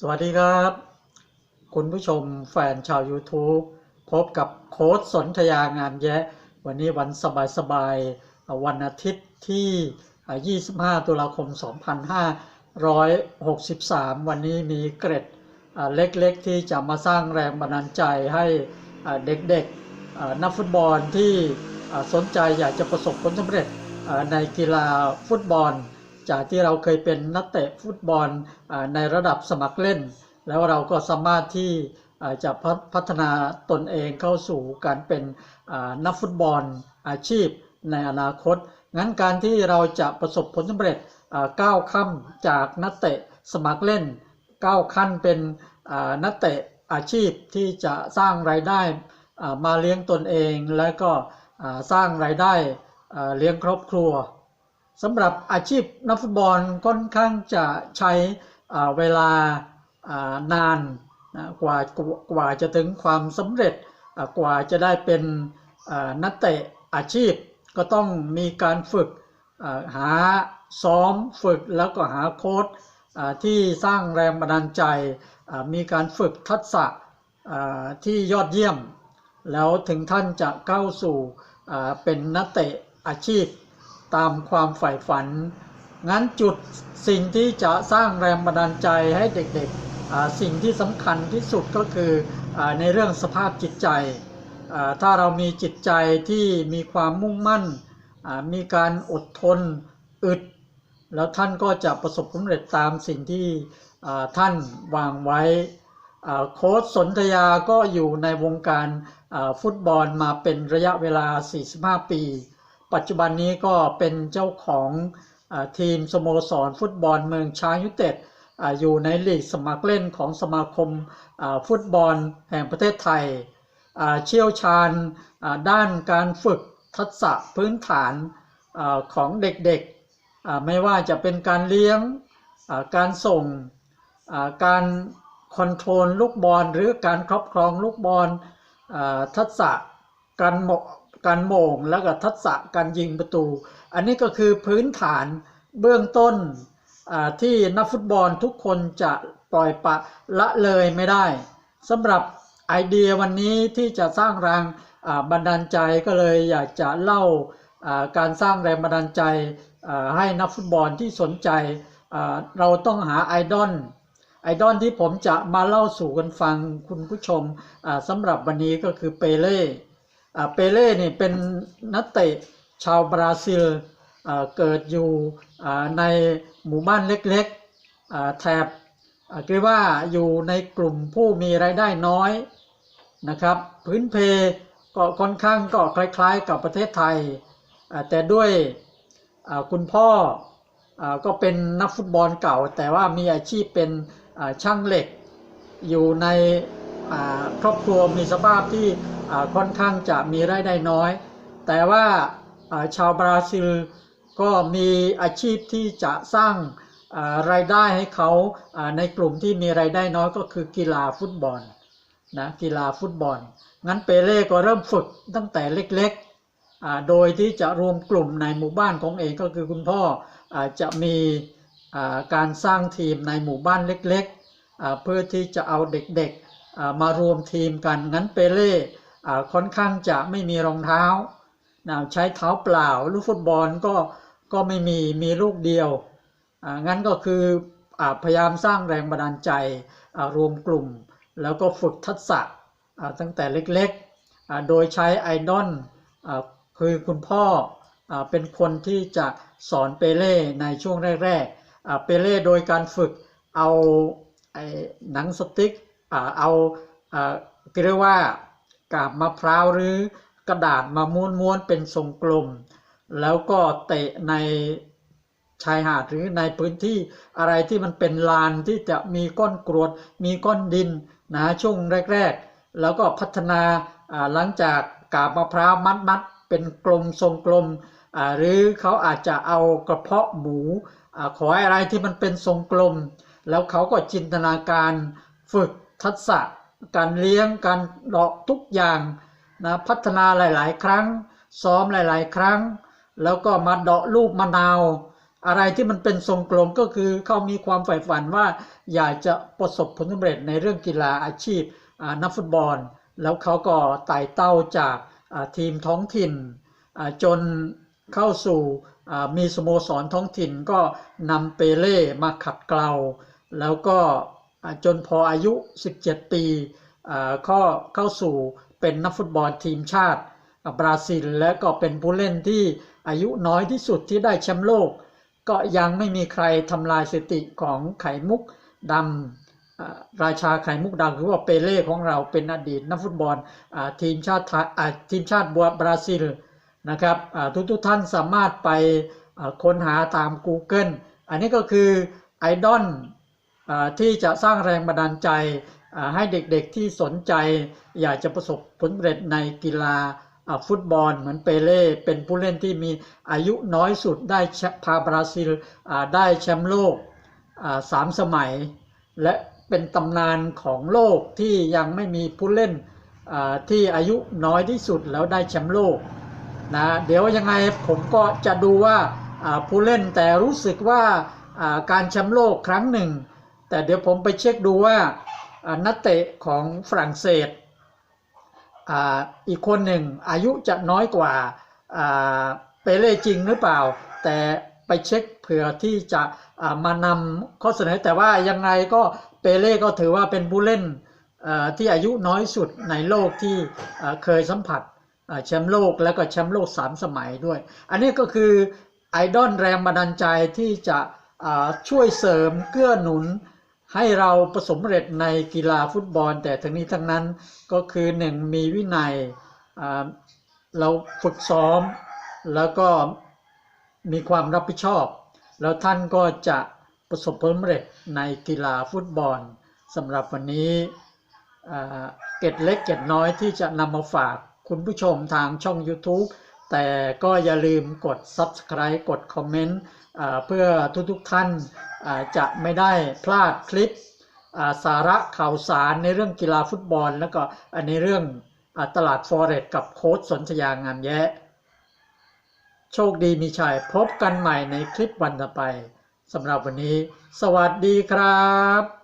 สวัสดีครับ คุณผู้ชมแฟนชาว YouTube พบกับโค้ดสนธยางามแยะ วันนี้วันสบายๆวันอาทิตย์ที่ 25 ตุลาคม 2563 วันนี้มีเกร็ดเล็กๆ ที่จะมาสร้างแรงบันดาลใจให้เด็กๆ นักฟุตบอลที่สนใจอยากจะประสบผลสำเร็จในกีฬาฟุตบอล จากที่เราเคยเป็นนักเตะฟุตบอลในระดับสมัครเล่น แล้วเราก็สามารถที่จะพัฒนาตนเองเข้าสู่การเป็นนักฟุตบอลอาชีพในอนาคต งั้นการที่เราจะประสบผลสำเร็จก้าวขั้นจากนักเตะสมัครเล่นก้าวขั้นเป็นนักเตะอาชีพที่จะสร้างรายได้มาเลี้ยงตนเอง และก็สร้างรายได้เลี้ยงครอบครัว สำหรับอาชีพนักฟุตบอลค่อนข้างจะใช้เวลานานกว่ากว่าจะถึงความสำเร็จกว่าจะได้เป็นนักเตะอาชีพ ก็ต้องมีการฝึกหาซ้อมฝึกแล้วก็หาโค้ดที่สร้างแรงบันดาลใจ มีการฝึกทักษะที่ยอดเยี่ยม แล้วถึงท่านจะเข้าสู่เป็นนักเตะอาชีพ ตามความใฝ่ฝัน งั้นจุดสิ่งที่จะสร้างแรงบันดาลใจให้เด็กๆ สิ่งที่สำคัญที่สุดก็คืออในเรื่องสภาพจิตใจ ถ้าเรามีจิตใจที่มีความมุ่งมั่น มีการอดทนอึด แล้วท่านก็จะประสบความสำเร็จตามสิ่งที่ท่านวางไว้โค้ชสนธยาก็อยู่ในวงการฟุตบอลมาเป็นระยะเวลา 45 ปี ปัจจุบันนี้ก็เป็นเจ้าของอทีมสโมสรฟุตบอลเมืองช้างยุเต็ดออยู่ในลีกสมัครเล่นของสมาคมฟุตบอลแห่งประเทศไทย เชี่ยวชาญด้านการฝึกทักษะพื้นฐานอของเด็กๆ ไม่ว่าจะเป็นการเลี้ยง การส่ง การคอนโทรลลูกบอลหรือการครอบครองลูกบอลทักษะการ การโมงแล้วก็ทักษะการยิงประตู อันนี้ก็คือพื้นฐานเบื้องต้นที่นักฟุตบอลทุกคนจะปล่อยปะละเลยไม่ได้สำหรับไอเดียวันนี้ที่จะสร้างแรงบันดาลใจก็เลยอยากจะเล่าการสร้างแรงบันดาลใจให้นักฟุตบอลที่สนใจ เราต้องหาไอดอลไอดอลที่ผมจะมาเล่าสู่กันฟังคุณผู้ชมสำหรับวันนี้ก็คือเปเล่ เปเล่นี่เป็นนักเตะชาวบราซิลเกิดอยู่ในหมู่บ้านเล็กๆแถบเรียกว่าอยู่ในกลุ่มผู้มีรายได้น้อยนะครับพื้นเพก็ค่อนข้างก็คล้ายๆกับประเทศไทย แต่ด้วยคุณพ่อก็เป็นนักฟุตบอลเก่า แต่ว่ามีอาชีพเป็นช่างเหล็กอยู่ใน ครอบครัวมีสภาพที่ค่อนข้างจะมีรายได้น้อย แต่ว่าชาวบราซิลก็มีอาชีพที่จะสร้างรายได้ให้เขาในกลุ่มที่มีรายได้น้อยก็คือกีฬาฟุตบอลนะกีฬาฟุตบอล งั้นเปเล่ก็เริ่มฝึกตั้งแต่เล็กๆ โดยที่จะรวมกลุ่มในหมู่บ้านของเองก็คือคุณพ่อจะมีการสร้างทีมในหมู่บ้านเล็กๆ เพื่อที่จะเอาเด็กๆ มารวมทีมกันงั้นเปเล่ค่อนข้างจะไม่มีรองเท้านะใช้เท้าเปล่าลูกฟุตบอลก็ก็ไม่มีมีลูกเดียวงั้นก็คืออพยายามสร้างแรงบันดาลใจรวมกลุ่ม แล้วก็ฝึกทักษะตั้งแต่เล็กๆ โดยใช้ไอดอลคือคุณพ่ออเป็นคนที่จะสอนเปเล่ในช่วงแรกๆเปเล่โดยการฝึกเอาหนังสติ๊ก เอาเรียกว่ากาบมะพร้าวหรือกระดาษมาม้วนๆเป็นทรงกลม แล้วก็เตะในชายหาดหรือในพื้นที่อะไรที่มันเป็นลานที่จะมีก้อนกรวด มีก้อนดินนะช่วงแรก ๆ แล้วก็พัฒนาหลังจากกาบมะพร้าวมัดๆเป็นกลมทรงกลม หรือเขาอาจจะเอากระเพาะหมูอขออะไรที่มันเป็นทรงกลม แล้วเขาก็จินตนาการฝึก ทักษะการเลี้ยงการดอกทุกอย่างนะพัฒนาหลาย ๆ ครั้ง ซ้อมหลาย ๆ ครั้ง แล้วก็มาเดาะลูกมะนาว อะไรที่มันเป็นทรงกลมก็คือเขามีความใฝ่ฝันว่าอยากจะประสบผลสำเร็จในเรื่องกีฬาอาชีพนักฟุตบอล แล้วเขาก็ไต่เต้าจากทีมท้องถิ่นจนเข้าสู่มีสโมสรท้องถิ่นก็นำเปเล่มาขัดเกลาแล้วก็ จนพออายุ 17 ปีอ่าก็เข้าสู่เป็นนักฟุตบอลทีมชาติบราซิล และก็เป็นผู้เล่นที่อายุน้อยที่สุดที่ได้แชมป์โลก ก็ยังไม่มีใครทำลายสถิติของไข่มุกดำราชาไข่มุกดำหรือว่าเปเล่ของเราเป็นอดีตนักฟุตบอลอ่าทีมชาติไทยอ่าทีมชาติบัวบราซิลนะครับอ่าทุกท่านสามารถไปค้นหาตาม Google อันนี้ก็คือไอดอล ที่จะสร้างแรงบันดาลใจให้เด็กๆที่สนใจ อยากจะประสบผลสำเร็จในกีฬาฟุตบอลเหมือนเปเล่เป็นผู้เล่นที่มีอายุน้อยสุดได้พาบราซิลได้แชมป์โลกสามสมัย และเป็นตำนานของโลกที่ยังไม่มีผู้เล่นที่อายุน้อยที่สุดแล้วได้แชมป์โลกนะเดี๋ยวยังไงผมก็จะดูว่าผู้เล่นแต่รู้สึกว่าการแชมป์โลกครั้งหนึ่ง แต่เดี๋ยวผมไปเช็คดูว่านักเตะของฝรั่งเศสอีกคนหนึ่งอายุจะน้อยกว่าเปเล่จริงหรือเปล่า แต่ไปเช็คเผื่อที่จะมานำข้อเสนอแต่ว่ายังไงก็เปเล่ก็ถือว่าเป็นผู้เล่นที่อายุน้อยสุดในโลกที่เคยสัมผัสแชมป์โลกแล้วก็แชมป์โลก 3 สมัยด้วย อันนี้ก็คือไอดอลแรงบันดาลใจที่จะช่วยเสริมเกื้อหนุน ให้เราประสบความเร็จในกีฬาฟุตบอล แต่ทั้งนี้ทั้งนั้นก็คือหนึ่งมีวินัยเราฝึกซ้อม แล้วก็มีความรับผิดชอบ แล้วท่านก็จะประสบผลสำเร็จในกีฬาฟุตบอลสำหรับวันนี้เกร็ดเล็กเกร็ดน้อยที่จะนำมาฝากคุณผู้ชมทางช่อง YouTube แต่ก็อย่าลืมกด Subscribe กดคอมเมนต์เพื่อทุกๆท่านจะไม่ได้พลาดคลิปสาระข่าวสารในเรื่องกีฬาฟุตบอล แล้วก็ในเรื่องอตลาดฟอเรสกับโค้ชสนธยางามแยะโชคดีมีชัยพบกันใหม่ในคลิปวันต่อไปสำหรับวันนี้ สวัสดีครับ